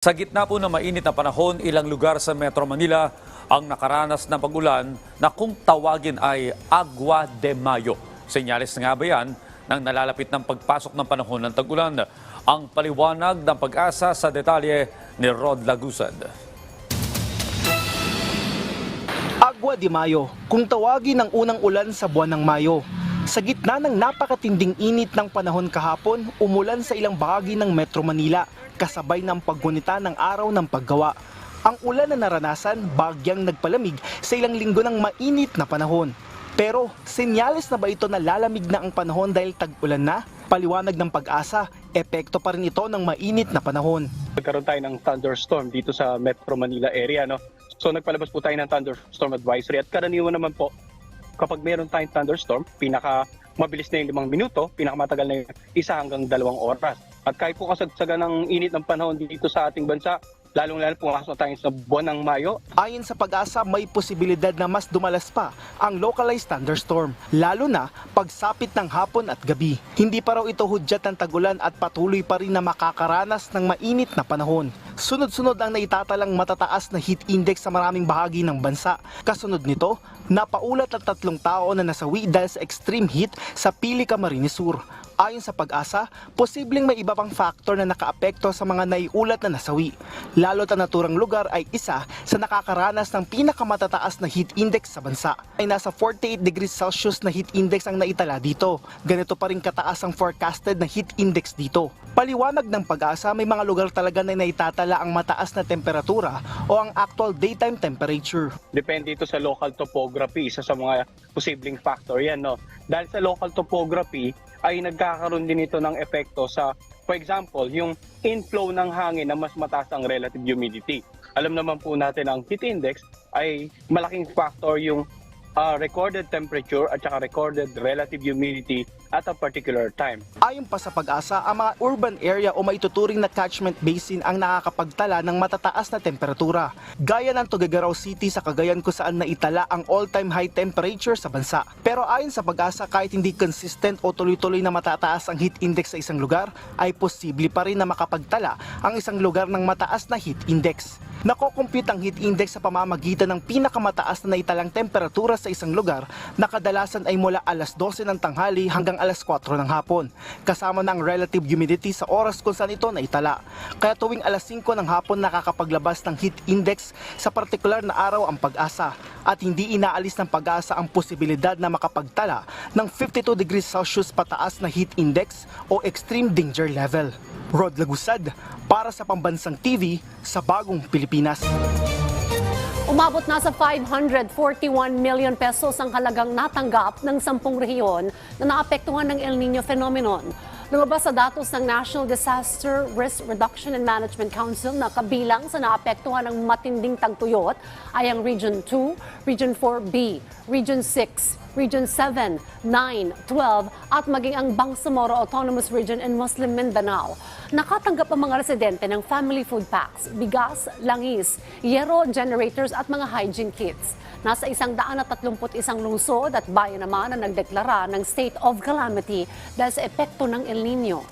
Sa gitna po ng mainit na panahon, ilang lugar sa Metro Manila ang nakaranas ng pagulan na kung tawagin ay Agua de Mayo. Senyales nga ba yan ng nalalapit ng pagpasok ng panahon ng tag-ulan? Ang paliwanag ng pag-asa sa detalye ni Rod Lagusad. Agua de Mayo, kung tawagin ang unang ulan sa buwan ng Mayo. Sa gitna ng napakatinding init ng panahon kahapon, umulan sa ilang bahagi ng Metro Manila, kasabay ng paggunita ng araw ng paggawa. Ang ulan na naranasan, bagyang nagpalamig sa ilang linggo ng mainit na panahon. Pero, senyales na ba ito na lalamig na ang panahon dahil tag-ulan na? Paliwanag ng pag-asa, epekto pa rin ito ng mainit na panahon. nagkaroon tayo ng thunderstorm dito sa Metro Manila area. No? So nagpalabas po tayo ng thunderstorm advisory at karaniwan naman po kapag meron tayong thunderstorm, pinaka mabilis na yung limang minuto, pinakamatagal na yung isa hanggang dalawang oras. At kahit po kasagsagan ng init ng panahon dito sa ating bansa, lalong-lalo pumasok tayo sa buwan ng Mayo, Ayon sa pag-asa, may posibilidad na mas dumalas pa ang localized thunderstorm, lalo na pagsapit ng hapon at gabi. Hindi pa raw ito hudyat ng tagulan at patuloy pa rin na makakaranas ng mainit na panahon. Sunod-sunod ang naitatalang matataas na heat index sa maraming bahagi ng bansa. Kasunod nito, napaulat at tatlong tao na nasawi dahil sa extreme heat sa Pili, Camarines Sur. Ayon sa pag-asa, posibleng may iba pang factor na nakaapekto sa mga naiulat na nasawi. Lalo ang naturang lugar ay isa sa nakakaranas ng pinakamatataas na heat index sa bansa. Ay nasa 48 degrees Celsius na heat index ang naitala dito. Ganito pa rin kataas ang forecasted na heat index dito. Paliwanag ng pag-asa, may mga lugar talaga na naitatala ang mataas na temperatura o ang actual daytime temperature. depende ito sa local topography, isa sa mga posibleng factor yan. No? Dahil sa local topography, ay nagkakaroon din ito ng epekto sa, for example, yung inflow ng hangin na mas mataas ang relative humidity. Alam naman po natin ang heat index ay malaking factor yung ah, recorded temperature at saka recorded relative humidity at a particular time. Ayon pa sa pag-asa, ang mga urban area o maituturing na catchment basin ang nakakapagtala ng matataas na temperatura. Gaya ng Tuguegarao City sa Cagayan kung saan naitala ang all-time high temperature sa bansa. Pero ayon sa pag-asa, kahit hindi consistent o tuloy-tuloy na matataas ang heat index sa isang lugar, ay posible pa rin na makapagtala ang isang lugar ng mataas na heat index. Nakocompute ang heat index sa pamamagitan ng pinakamataas na naitalang temperatura sa isang lugar na kadalasan ay mula alas 12 ng tanghali hanggang alas 4 ng hapon. Kasama ng relative humidity sa oras kung saan ito naitala. Kaya tuwing alas 5 ng hapon nakakapaglabas ng heat index sa partikular na araw ang pag-asa at hindi inaalis ng pag-asa ang posibilidad na makapagtala ng 52 degrees Celsius pataas na heat index o extreme danger level. Rod Lagusad para sa Pambansang TV sa Bagong Pilipinas. Umabot na sa 541 million pesos ang halagang natanggap ng sampung rehiyon na naapektuhan ng El Nino phenomenon. Lumabas sa datos ng National Disaster Risk Reduction and Management Council na kabilang sa naapektuhan ng matinding tagtuyot ay ang Region 2, Region 4B, Region 6, Region 7, 9, 12 at maging ang Bangsamoro Autonomous Region in Muslim Mindanao. Nakatanggap ang mga residente ng family food packs, bigas, langis, yero generators at mga hygiene kits. Nasa isang daan at tatlumput isang lungsod at bayan naman ang nagdeklara ng state of calamity dahil sa epekto ng El Nino.